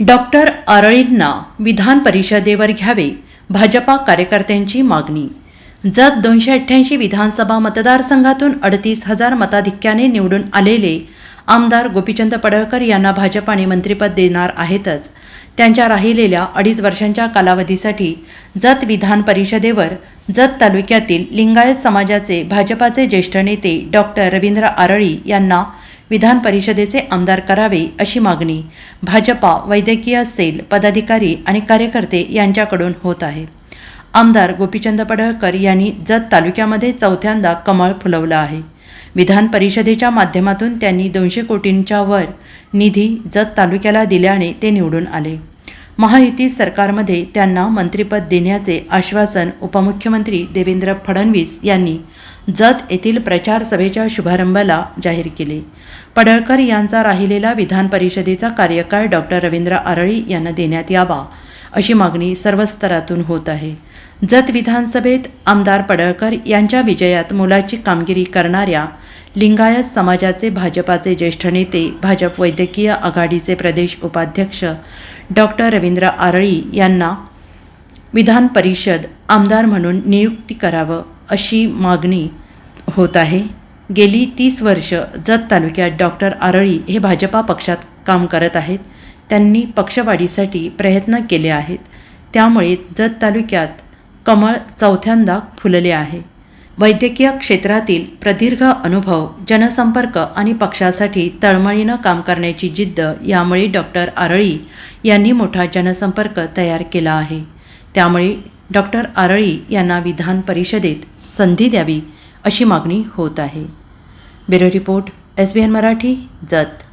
Doctor आरळींना विधान परिषदेवर घ्यावे भाजपा कार्यकर्त्यांची मागणी. जत दोनशे अठ्ठ्याऐंशी विधानसभा मतदारसंघातून अडतीस हजार मताधिक्याने निवडून आलेले आमदार गोपीचंद पडळकर यांना भाजपाने मंत्रिपद देणार आहेतच. त्यांच्या राहिलेल्या अडीच वर्षांच्या कालावधीसाठी जत विधान परिषदेवर जत तालुक्यातील लिंगायत समाजाचे भाजपाचे ज्येष्ठ नेते डॉक्टर रवींद्र आरळी यांना विधान परिषदेचे आमदार करावे अशी मागणी. भाजपा वैद्यकीय सेल पदाधिकारी आणि कार्यकर्ते यांच्याकडून होत आहे. आमदार गोपीचंद पडळकर यांनी जत तालुक्यामध्ये चौथ्यांदा कमळ फुलवलं आहे. विधान परिषदेच्या माध्यमातून त्यांनी दोनशे कोटींच्या वर निधी जत तालुक्याला दिल्याने ते निवडून आले. महायुती सरकारमध्ये त्यांना मंत्रिपद देण्याचे आश्वासन उपमुख्यमंत्री देवेंद्र फडणवीस यांनी जत येथील प्रचार सभेच्या शुभारंभाला जाहीर केले. पडळकर यांचा राहिलेला विधान परिषदेचा कार्यकाळ डॉक्टर रवींद्र आरळी यांना देण्यात यावा अशी मागणी सर्व स्तरातून होत आहे. जत विधानसभेत आमदार पडळकर यांच्या विजयात मोलाची कामगिरी करणाऱ्या लिंगायत समाजाचे भाजपाचे ज्येष्ठ नेते भाजप वैद्यकीय आघाडीचे प्रदेश उपाध्यक्ष डॉक्टर रवींद्र आरळी यांना विधान परिषद आमदार म्हणून नियुक्ती करावं अशी मागणी होत आहे. गेली तीस वर्ष जत तालुक्यात डॉक्टर आरळी हे भाजपा पक्षात काम करत आहेत. त्यांनी पक्षवाढीसाठी प्रयत्न केले आहेत. त्यामुळे जत तालुक्यात कमळ चौथ्यांदा फुलले आहे. वैद्यकीय क्षेत्रातील प्रदीर्घ अनुभव जनसंपर्क आणि पक्षासाठी तळमळीनं काम करण्याची जिद्द यामुळे डॉक्टर आरळी यांनी मोठा जनसंपर्क तयार केला आहे. त्यामुळे डॉक्टर आरळी यांना विधान परिषदेत संधी द्यावी अशी मागणी होत आहे. Bureau report S B N Marathi Jat.